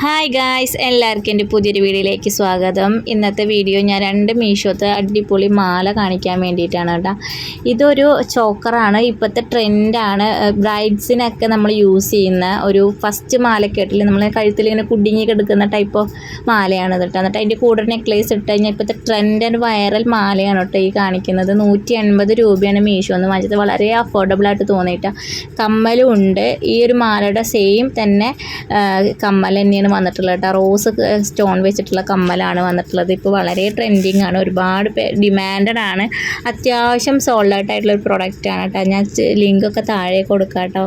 Hi guys എല്ലാവർക്കും എന്റെ പുതിയൊരു വീഡിയോയിലേക്ക് സ്വാഗതം. ഇന്നത്തെ വീഡിയോ ഞാൻ രണ്ട് മീഷോത്തെ അടിപൊളി മാല കാണിക്കാൻ വേണ്ടിയിട്ടാണ് കേട്ടോ. ഇതൊരു ചോക്കറാണ് ഇപ്പോഴത്തെ ട്രെൻഡാണ്. ബ്രൈഡ്സിനൊക്കെ നമ്മൾ യൂസ് ചെയ്യുന്ന ഒരു ഫസ്റ്റ് മാലക്കെട്ടിൽ നമ്മൾ കഴുത്തിൽ ഇങ്ങനെ കുടുങ്ങി കിടക്കുന്ന ടൈപ്പ് ഓഫ് മാലയാണ് കേട്ടോ. എന്നിട്ട് അതിന്റെ കൂടെ നെക്ലേസ് ഇട്ട് കഴിഞ്ഞാൽ ഇപ്പോഴത്തെ ട്രെൻഡ് ആൻഡ് വൈറൽ മാലയാണ് കേട്ടോ ഈ കാണിക്കുന്നത്. നൂറ്റി എൺപത് രൂപയാണ് മീഷോ എന്ന് വാങ്ങിച്ചത്. വളരെ അഫോർഡബിൾ ആയിട്ട് തോന്നിയിട്ട്. കമ്മലും ഉണ്ട്. ഈ ഒരു മാലയുടെ സെയിം തന്നെ കമ്മൽ തന്നെയാണ് വന്നിട്ടുള്ളത് കേട്ടോ. റോസ് സ്റ്റോൺ വെച്ചിട്ടുള്ള കമ്മലാണ് വന്നിട്ടുള്ളത്. ഇപ്പോൾ വളരെ ട്രെൻഡിങ് ആണ്. ഒരുപാട് ഡിമാൻഡഡ് ആണ്. അത്യാവശ്യം സോൾഡ് ഔട്ട് ആയിട്ടുള്ള ഒരു പ്രൊഡക്റ്റ് ആണ് കേട്ടോ. ഞാൻ ലിങ്കൊക്കെ താഴെ കൊടുക്കാം കേട്ടോ.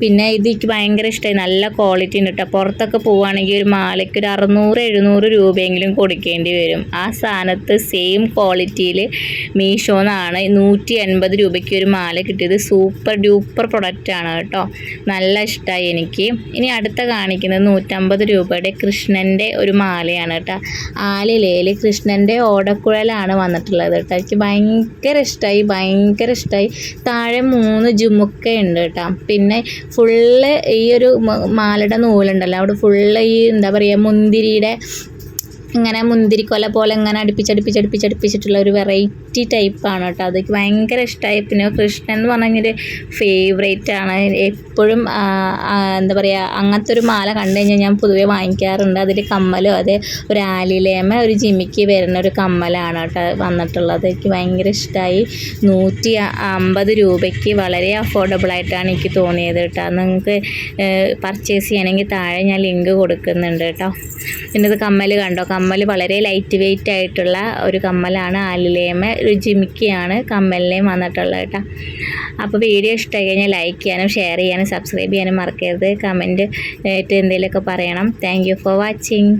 പിന്നെ ഇത് എനിക്ക് ഭയങ്കര ഇഷ്ടമായി നല്ല ക്വാളിറ്റി ഉണ്ട് കേട്ടോ. പുറത്തൊക്കെ പോവുകയാണെങ്കിൽ ഒരു മാലയ്ക്ക് ഒരു അറുന്നൂറ് എഴുന്നൂറ് രൂപയെങ്കിലും കൊടുക്കേണ്ടി വരും. ആ സാധനത്ത് സെയിം ക്വാളിറ്റിയിൽ മീഷോന്നാണ് നൂറ്റി എൺപത് രൂപയ്ക്ക് ഒരു മാല കിട്ടിയത്. സൂപ്പർ ഡ്യൂപ്പർ പ്രൊഡക്റ്റാണ് കേട്ടോ. നല്ല ഇഷ്ടമായി എനിക്ക്. ഇനി അടുത്ത കാണിക്കുന്നത് നൂറ്റമ്പത് രൂപയുടെ കൃഷ്ണന്റെ ഒരു മാലയാണ് കേട്ടോ. ആലിലയിൽ കൃഷ്ണന്റെ ഓടക്കുഴലാണ് വന്നിട്ടുള്ളത് കേട്ടോ. എനിക്ക് ഭയങ്കര ഇഷ്ടമായി ഭയങ്കര ഇഷ്ടമായി താഴെ മൂന്ന് ജുമുക്ക ഉണ്ട് കേട്ടോ. പിന്നെ ഫുള്ള് ഈ ഒരു മാലയുടെ നൂലുണ്ടല്ലോ. അവിടെ ഫുള്ള് ഈ എന്താ പറയുക മുന്തിരിയുടെ ഇങ്ങനെ മുന്തിരിക്കൊല പോലെ ഇങ്ങനെ അടുപ്പിച്ചടുപ്പിച്ചടുപ്പിച്ചടുപ്പിച്ചിട്ടുള്ള ഒരു വെറൈറ്റി ടൈപ്പാണ് കേട്ടോ. അത് ഭയങ്കര ഇഷ്ടമായി പിന്നെ കൃഷ്ണൻ എന്ന് പറഞ്ഞാൽ ഫേവറേറ്റ് ആണ്. എപ്പോഴും എന്താ പറയുക അങ്ങനത്തെ ഒരു മാല കണ്ടു കഴിഞ്ഞാൽ ഞാൻ പൊതുവേ വാങ്ങിക്കാറുണ്ട്. അതിൽ കമ്മലോ അതെ ഒരു ആലിലേമ ഒരു ജിമിക്ക് വരുന്ന ഒരു കമ്മലാണ് കേട്ടോ വന്നിട്ടുള്ളത്. എനിക്ക് ഭയങ്കര ഇഷ്ടമായി നൂറ്റി അമ്പത് രൂപയ്ക്ക് വളരെ അഫോർഡബിൾ ആയിട്ടാണ് എനിക്ക് തോന്നിയത് കേട്ടോ. നിങ്ങൾക്ക് പർച്ചേസ് ചെയ്യണമെങ്കിൽ താഴെ ഞാൻ ലിങ്ക് കൊടുക്കുന്നുണ്ട് കേട്ടോ. പിന്നെ ഇത് കമ്മൽ കണ്ടോ? വളരെ ലൈറ്റ് വെയിറ്റ് ആയിട്ടുള്ള ഒരു കമ്മലാണ് ആലിലേമ ഒരു ജിമിക്കിയാണ് കമ്മലിനെയും വന്നിട്ടുള്ളത് കേട്ടോ. അപ്പോൾ വീഡിയോ ഇഷ്ടമായി കഴിഞ്ഞാൽ ലൈക്ക് ചെയ്യാനും ഷെയർ ചെയ്യാനും സബ്സ്ക്രൈബ് ചെയ്യാനും മറക്കരുത്. കമന്റ് ആയിട്ട് എന്തെങ്കിലുമൊക്കെ പറയണം. Thank for watching